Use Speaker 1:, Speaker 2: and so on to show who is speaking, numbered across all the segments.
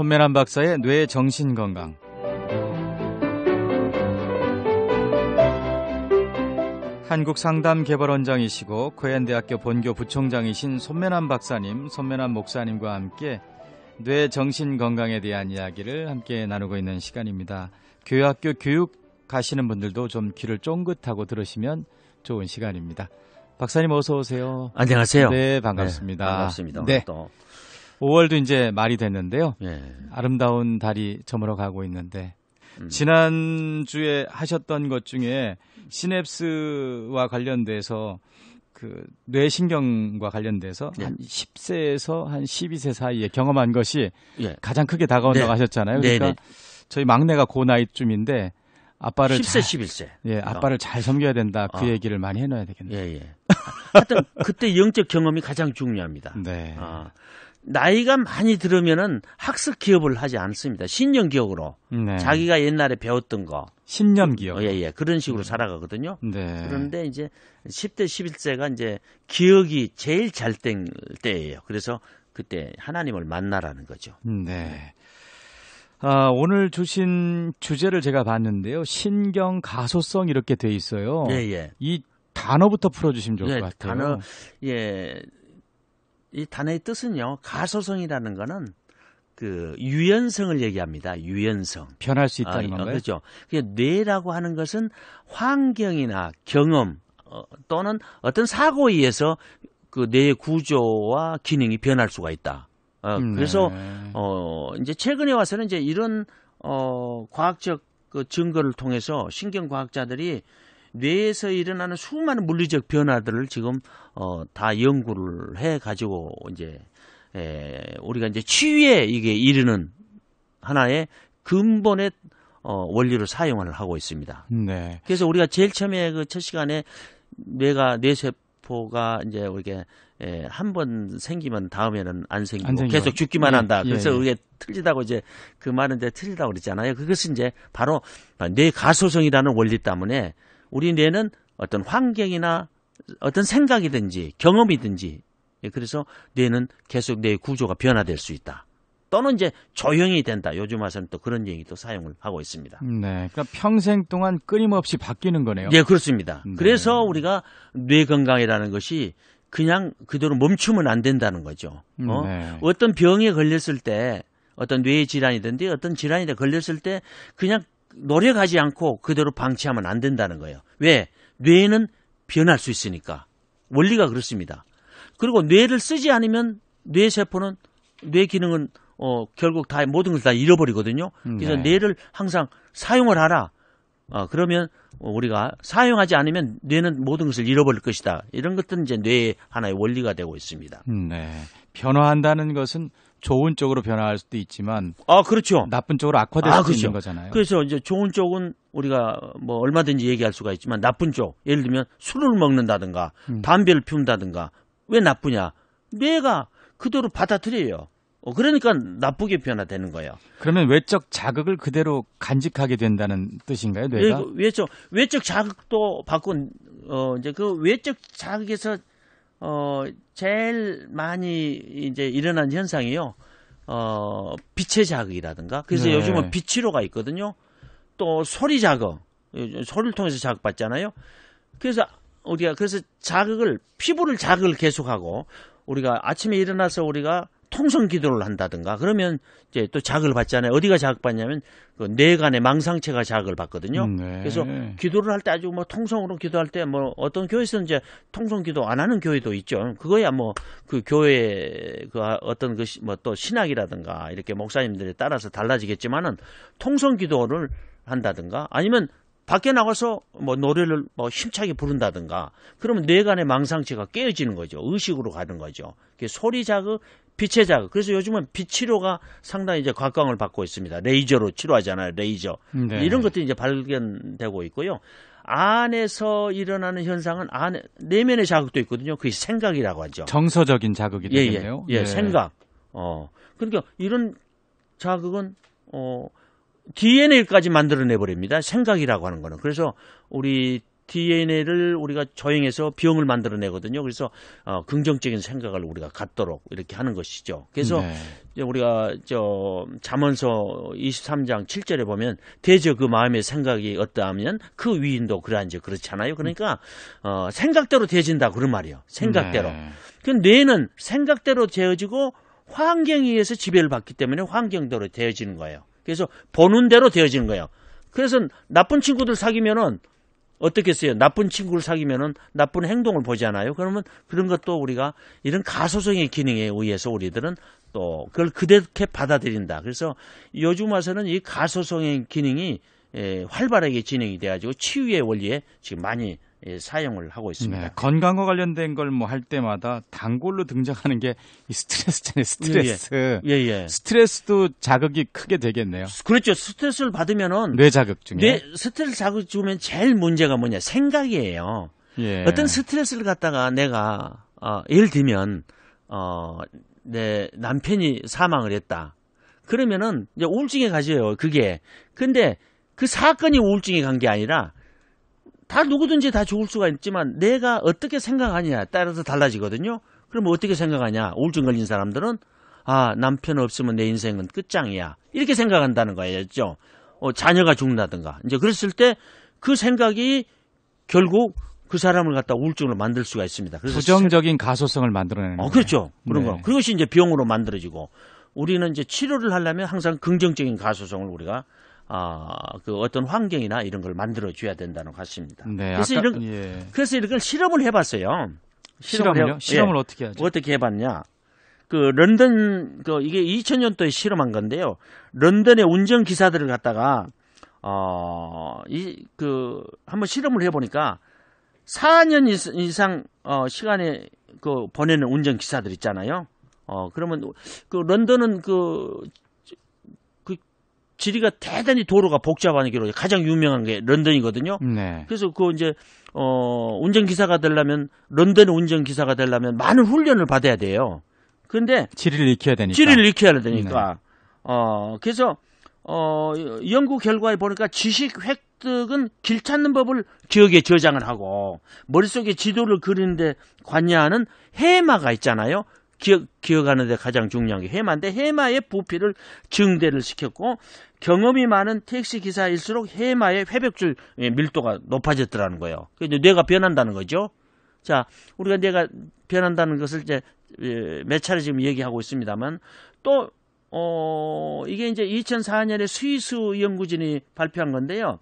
Speaker 1: 손매란 박사의 뇌 정신 건강. 한국 상담 개발원장이시고 코엔대학교 본교 부총장이신 손매란 박사님, 손매란 목사님과 함께 뇌 정신 건강에 대한 이야기를 함께 나누고 있는 시간입니다. 교육학교 교육 가시는 분들도 좀 귀를 쫑긋하고 들으시면 좋은 시간입니다. 박사님 어서 오세요.
Speaker 2: 안녕하세요.
Speaker 1: 네, 반갑습니다.
Speaker 2: 네, 반갑습니다.
Speaker 1: 네.
Speaker 2: 또
Speaker 1: 5월도 이제 말이 됐는데요.
Speaker 2: 예.
Speaker 1: 아름다운 달이 저물어 가고 있는데
Speaker 2: 음.
Speaker 1: 지난주에 하셨던 것 중에 시냅스와 관련돼서 그 뇌신경과 관련돼서
Speaker 2: 네.
Speaker 1: 한 10세에서 한 12세 사이에 경험한 것이
Speaker 2: 예.
Speaker 1: 가장 크게 다가온다고
Speaker 2: 네.
Speaker 1: 하셨잖아요.
Speaker 2: 네,
Speaker 1: 그러니까
Speaker 2: 네.
Speaker 1: 저희 막내가 고 나이쯤인데 아빠를
Speaker 2: 10세,
Speaker 1: 잘,
Speaker 2: 11세.
Speaker 1: 예, 아빠를 잘 섬겨야 된다. 그
Speaker 2: 아.
Speaker 1: 얘기를 많이 해놔야 되겠네요.
Speaker 2: 예, 예. 하여튼 그때 영적 경험이 가장 중요합니다.
Speaker 1: 네.
Speaker 2: 아, 나이가 많이 들으면은 학습 기업을 하지 않습니다. 신념 기억으로
Speaker 1: 네.
Speaker 2: 자기가 옛날에 배웠던 거,
Speaker 1: 신념 기억.
Speaker 2: 어, 예, 예, 그런 식으로 살아가거든요.
Speaker 1: 네.
Speaker 2: 그런데 이제 10대, 11세가 이제 기억이 제일 잘땡 때예요. 그래서 그때 하나님을 만나라는 거죠.
Speaker 1: 네. 아, 오늘 주신 주제를 제가 봤는데요. 신경 가소성 이렇게 돼 있어요.
Speaker 2: 예, 예.
Speaker 1: 이 단어부터 풀어주시면 좋을
Speaker 2: 예,
Speaker 1: 것 같아요.
Speaker 2: 단어, 예, 이 단어의 뜻은요, 가소성이라는 거는 그 유연성을 얘기합니다. 유연성.
Speaker 1: 변할 수 있다는
Speaker 2: 아,
Speaker 1: 건가요?
Speaker 2: 그렇죠. 그 뇌라고 하는 것은 환경이나 경험 어, 또는 어떤 사고에 의해서 그 뇌의 구조와 기능이 변할 수가 있다. 어,
Speaker 1: 음,
Speaker 2: 그래서
Speaker 1: 네.
Speaker 2: 어 이제 최근에 와서는 이제 이런 어 과학적 그 증거를 통해서 신경 과학자들이 뇌에서 일어나는 수많은 물리적 변화들을 지금 어 다 연구를 해 가지고 이제 에 우리가 이제 치유에 이게 이르는 하나의 근본의 어 원리로 사용을 하고 있습니다.
Speaker 1: 네.
Speaker 2: 그래서 우리가 제일 처음에 그 첫 시간에 뇌가 뇌세포가 이제 이렇게 예, 한번 생기면 다음에는 안 생기고,
Speaker 1: 안 생기고.
Speaker 2: 계속 죽기만
Speaker 1: 예,
Speaker 2: 한다.
Speaker 1: 예,
Speaker 2: 그래서
Speaker 1: 예.
Speaker 2: 그게 틀리다고 이제 그 말인데 틀리다고 그랬잖아요. 그것은 이제 바로 뇌 가소성이라는 원리 때문에 우리 뇌는 어떤 환경이나 어떤 생각이든지 경험이든지 예, 그래서 뇌는 계속 뇌 구조가 변화될 수 있다. 또는 이제 조용히 된다. 요즘 와서는 또 그런 얘기도 사용을 하고 있습니다.
Speaker 1: 네. 그러니까 평생 동안 끊임없이 바뀌는 거네요.
Speaker 2: 예, 그렇습니다.
Speaker 1: 네.
Speaker 2: 그래서 우리가 뇌 건강이라는 것이 그냥 그대로 멈추면 안 된다는 거죠. 어?
Speaker 1: 네.
Speaker 2: 어떤 병에 걸렸을 때 어떤 뇌 질환이든지 어떤 질환에 걸렸을 때 그냥 노력하지 않고 그대로 방치하면 안 된다는 거예요. 왜? 뇌는 변할 수 있으니까. 원리가 그렇습니다. 그리고 뇌를 쓰지 않으면 뇌 세포는 뇌 기능은 어 결국 다 모든 걸 다 잃어버리거든요. 그래서
Speaker 1: 네.
Speaker 2: 뇌를 항상 사용을 하라. 어 그러면 우리가 사용하지 않으면 뇌는 모든 것을 잃어버릴 것이다. 이런 것들은 이제 뇌의 하나의 원리가 되고 있습니다.
Speaker 1: 네. 변화한다는 것은 좋은 쪽으로 변화할 수도 있지만
Speaker 2: 아 그렇죠.
Speaker 1: 나쁜 쪽으로 악화될
Speaker 2: 아,
Speaker 1: 수도
Speaker 2: 그렇죠.
Speaker 1: 있는 거잖아요.
Speaker 2: 그래서 이제 좋은 쪽은 우리가 뭐 얼마든지 얘기할 수가 있지만 나쁜 쪽 예를 들면 술을 먹는다든가
Speaker 1: 음.
Speaker 2: 담배를 피운다든가 왜 나쁘냐 뇌가 그대로 받아들여요. 어, 그러니까 나쁘게 변화되는 거예요.
Speaker 1: 그러면 외적 자극을 그대로 간직하게 된다는 뜻인가요, 뇌가?
Speaker 2: 예, 외적 외적 자극도 받고 어 이제 그 외적 자극에서 어 제일 많이 이제 일어난 현상이요. 어 빛의 자극이라든가 그래서
Speaker 1: 네.
Speaker 2: 요즘은 빛치료가 있거든요. 또 소리 자극 소리를 통해서 자극받잖아요. 그래서 우리가 그래서 자극을 피부를 자극을 계속하고 우리가 아침에 일어나서 우리가 통성 기도를 한다든가 그러면 이제 또 자극을 받잖아요. 어디가 자극받냐면 그 뇌간의 망상체가 자극을 받거든요.
Speaker 1: 음, 네.
Speaker 2: 그래서 기도를 할 때 아주 뭐 통성으로 기도할 때 뭐 어떤 교회에서는 이제 통성 기도 안 하는 교회도 있죠. 그거야 뭐 그 교회 그 어떤 그 뭐 또 신학이라든가 이렇게 목사님들에 따라서 달라지겠지만은 통성 기도를 한다든가 아니면 밖에 나가서 뭐 노래를 뭐 힘차게 부른다든가 그러면 뇌간의 망상체가 깨어지는 거죠. 의식으로 가는 거죠. 소리 자극, 빛의 자극. 그래서 요즘은 빛 치료가 상당히 이제 각광을 받고 있습니다. 레이저로 치료하잖아요. 레이저.
Speaker 1: 네.
Speaker 2: 이런 것들이 이제 발견되고 있고요. 안에서 일어나는 현상은 안에 내면의 자극도 있거든요. 그게 생각이라고 하죠.
Speaker 1: 정서적인 자극이
Speaker 2: 예, 예,
Speaker 1: 되겠네요.
Speaker 2: 예,
Speaker 1: 네.
Speaker 2: 생각. 어, 그러니까 이런 자극은 어 DNA까지 만들어내 버립니다. 생각이라고 하는 거는. 그래서 우리 DNA를 우리가 조행해서 병을 만들어내거든요. 그래서 어, 긍정적인 생각을 우리가 갖도록 이렇게 하는 것이죠. 그래서
Speaker 1: 네.
Speaker 2: 우리가 저 잠언서 23장 7절에 보면 대저 그 마음의 생각이 어떠하면 그 위인도 그러한지 그렇잖아요. 그러니까 어, 생각대로 되어진다 그런 말이에요. 생각대로.
Speaker 1: 네.
Speaker 2: 그 뇌는 생각대로 되어지고 환경에 의해서 지배를 받기 때문에 환경대로 되어지는 거예요. 그래서 보는 대로 되어지는 거예요. 그래서 나쁜 친구들 사귀면은 어떻겠어요? 나쁜 친구를 사귀면은 나쁜 행동을 보잖아요. 그러면 그런 것도 우리가 이런 가소성의 기능에 의해서 우리들은 또 그걸 그렇게 받아들인다. 그래서 요즘 와서는 이 가소성의 기능이 에, 활발하게 진행이 돼가지고 치유의 원리에 지금 많이 예, 사용을 하고 있습니다.
Speaker 1: 네, 건강과 관련된 걸 뭐 할 때마다 단골로 등장하는 게 이 스트레스잖아요. 스트레스.
Speaker 2: 예, 예.
Speaker 1: 스트레스도 자극이 크게 되겠네요.
Speaker 2: 그렇죠. 스트레스를 받으면은
Speaker 1: 뇌 자극 중에.
Speaker 2: 뇌 스트레스 자극 주면 제일 문제가 뭐냐 생각이에요.
Speaker 1: 예.
Speaker 2: 어떤 스트레스를 갖다가 내가 어, 예를 들면 어, 내 남편이 사망을 했다. 그러면은 이제 우울증에 가져요. 그게. 근데 그 사건이 우울증에 간 게 아니라 다 누구든지 다 좋을 수가 있지만 내가 어떻게 생각하냐에 따라서 달라지거든요. 그럼 어떻게 생각하냐? 우울증 걸린 사람들은 아 남편 없으면 내 인생은 끝장이야 이렇게 생각한다는 거예요. 어, 자녀가 죽는다든가 이제 그랬을 때 그 생각이 결국 그 사람을 갖다 우울증으로 만들 수가 있습니다. 그래서
Speaker 1: 부정적인 가소성을 만들어내는.
Speaker 2: 어. 그렇죠. 그런
Speaker 1: 네.
Speaker 2: 거. 그것이 이제 병으로 만들어지고 우리는 이제 치료를 하려면 항상 긍정적인 가소성을 우리가 아, 그 어떤 환경이나 이런 걸 만들어 줘야 된다는 것 같습니다.
Speaker 1: 네.
Speaker 2: 그래서
Speaker 1: 아까,
Speaker 2: 이런
Speaker 1: 예.
Speaker 2: 그래서 이런 걸 실험을 해 봤어요.
Speaker 1: 실험을요? 실험을 어떻게 하죠?
Speaker 2: 어떻게 해 봤냐? 그 런던 그 이게 2000년도에 실험한 건데요. 런던의 운전 기사들을 갖다가 어이 그 한번 실험을 해 보니까 4년 이스- 이상 어 시간에 그 보내는 운전 기사들 있잖아요. 어 그러면 그 런던은 그그 지리가 대단히 도로가 복잡하기로 가장 유명한 게 런던이거든요.
Speaker 1: 네.
Speaker 2: 그래서 그 이제 어 운전 기사가 되려면 런던 운전 기사가 되려면 많은 훈련을 받아야 돼요. 근데
Speaker 1: 지리를 익혀야 되니까.
Speaker 2: 지리를 익혀야 되니까 어 그래서 어 연구 결과에 보니까 지식 획득은 길 찾는 법을 기억에 저장을 하고 머릿속에 지도를 그리는데 관여하는 해마가 있잖아요. 기억 기억하는데 가장 중요한 게 해마인데 해마의 부피를 증대를 시켰고 경험이 많은 택시 기사일수록 해마의 회백줄 밀도가 높아졌더라는 거예요. 그래서 뇌가 변한다는 거죠. 자, 우리가 뇌가 변한다는 것을 이제 예, 몇 차례 지금 얘기하고 있습니다만 또 어, 이게 이제 2004년에 스위스 연구진이 발표한 건데요.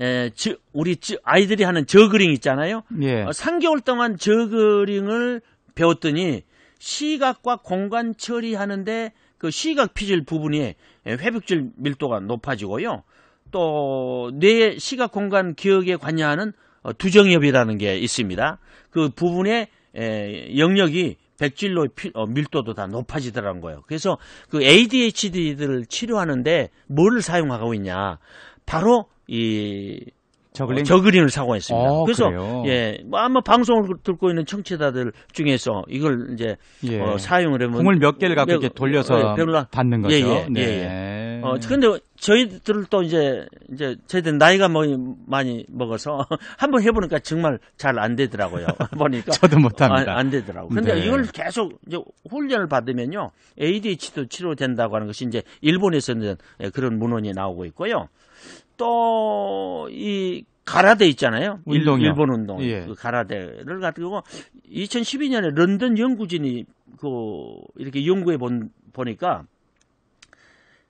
Speaker 2: 에, 저, 우리 저- 아이들이 하는 저그링 있잖아요.
Speaker 1: 예.
Speaker 2: 어, 3개월 동안 저그링을 배웠더니 시각과 공간 처리하는데 그 시각 피질 부분이 에, 회복질 밀도가 높아지고요. 또 뇌의 시각 공간 기억에 관여하는 어, 두정엽이라는 게 있습니다. 그 부분의 에, 영역이 백질로의 피- 어, 밀도도 다 높아지더라는 거예요. 그래서 그 ADHD들을 치료하는데 뭐를 사용하고 있냐? 바로 이
Speaker 1: 저글링.
Speaker 2: 어, 저그링을 사용했습니다.
Speaker 1: 어,
Speaker 2: 그래서
Speaker 1: 그래요?
Speaker 2: 예, 뭐 아마 방송을 듣고 있는 청취자들 중에서 이걸 이제
Speaker 1: 예.
Speaker 2: 어, 사용을 하면
Speaker 1: 공을 몇 개를 갖고
Speaker 2: 몇-
Speaker 1: 이렇게 돌려서
Speaker 2: 예,
Speaker 1: 받는 거죠.
Speaker 2: 예, 예,
Speaker 1: 네.
Speaker 2: 예, 어, 근데 저희들 또 이제, 이제, 저희들 나이가 뭐, 많이 먹어서, 한번 해보니까 정말 잘 안 되더라고요. 보니까.
Speaker 1: 저도 못합니다.
Speaker 2: 안, 안 되더라고요. 근데
Speaker 1: 네.
Speaker 2: 이걸 계속 이제 훈련을 받으면요. ADHD도 치료된다고 하는 것이 이제 일본에서는 예, 그런 문헌이 나오고 있고요. 또, 이, 가라데 있잖아요. 일-
Speaker 1: 운동이요.
Speaker 2: 일본 운동.
Speaker 1: 예.
Speaker 2: 그 가라데를 가지고 2012년에 런던 연구진이 그, 이렇게 연구해 본, 보니까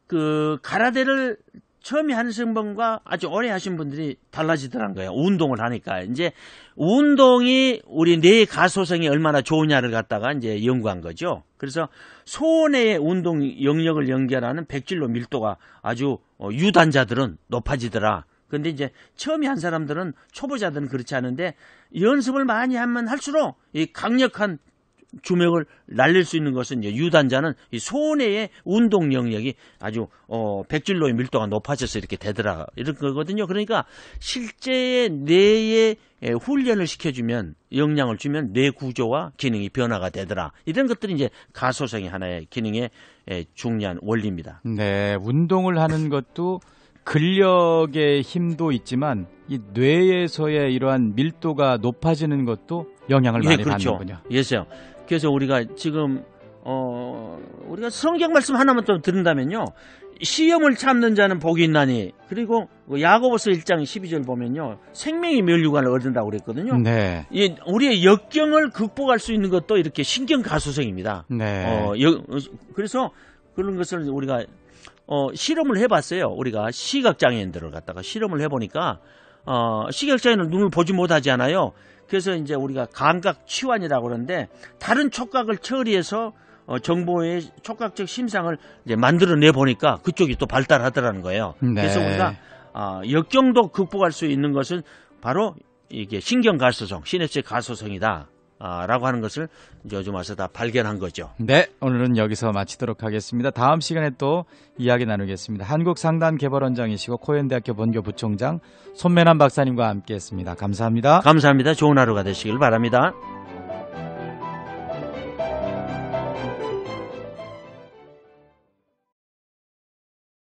Speaker 2: 그 가라데를 처음에 하신 분과 아주 오래 하신 분들이 달라지더란 거예요. 운동을 하니까. 이제 운동이 우리 뇌 가소성이 얼마나 좋으냐를 갖다가 이제 연구한 거죠. 그래서 소뇌의 운동 영역을 연결하는 백질로 밀도가 아주 어, 유단자들은 높아지더라. 근데 이제 처음에 한 사람들은 초보자들은 그렇지 않은데 연습을 많이 하면 할수록 이 강력한 주맥을 날릴 수 있는 것은 이제 유단자는 이 소뇌의 운동 영역이 아주 어 백질로의 밀도가 높아져서 이렇게 되더라 이런 거거든요. 그러니까 실제 뇌에 에, 훈련을 시켜주면 영향을 주면 뇌 구조와 기능이 변화가 되더라 이런 것들이 이제 가소성의 하나의 기능의 에, 중요한 원리입니다.
Speaker 1: 네, 운동을 하는 것도 근력의 힘도 있지만 이 뇌에서의 이러한 밀도가 높아지는 것도 영향을
Speaker 2: 예,
Speaker 1: 많이
Speaker 2: 그렇죠.
Speaker 1: 받는군요.
Speaker 2: 예세요. 그래서 우리가 지금 어 우리가 성경 말씀 하나만 좀 들은다면요. 시험을 참는 자는 복이 있나니 그리고 그 야고보서 1장 12절 보면요. 생명이 멸류관을 얻는다고 그랬거든요.
Speaker 1: 네.
Speaker 2: 이 우리의 역경을 극복할 수 있는 것도 이렇게 신경 가수성입니다.
Speaker 1: 네.
Speaker 2: 어, 여- 그래서 그런 것을 우리가 어, 실험을 해봤어요. 우리가 시각 장애인들을 갖다가 실험을 해보니까 어, 시각 장애인은 눈을 보지 못하지 않아요. 그래서 이제 우리가 감각 치환이라고 그러는데 다른 촉각을 처리해서 어, 정보의 촉각적 심상을 이제 만들어내 보니까 그쪽이 또 발달하더라는 거예요.
Speaker 1: 네.
Speaker 2: 그래서 우리가 아, 역경도 극복할 수 있는 것은 바로 이게 신경 가소성, 시냅스 가소성이다. 아, 라고 하는 것을 요즘 와서 다 발견한 거죠.
Speaker 1: 네, 오늘은 여기서 마치도록 하겠습니다. 다음 시간에 또 이야기 나누겠습니다. 한국상담개발원장이시고 코엔대학교 본교 부총장 손매남 박사님과 함께했습니다. 감사합니다.
Speaker 2: 감사합니다. 좋은 하루가 되시길 바랍니다.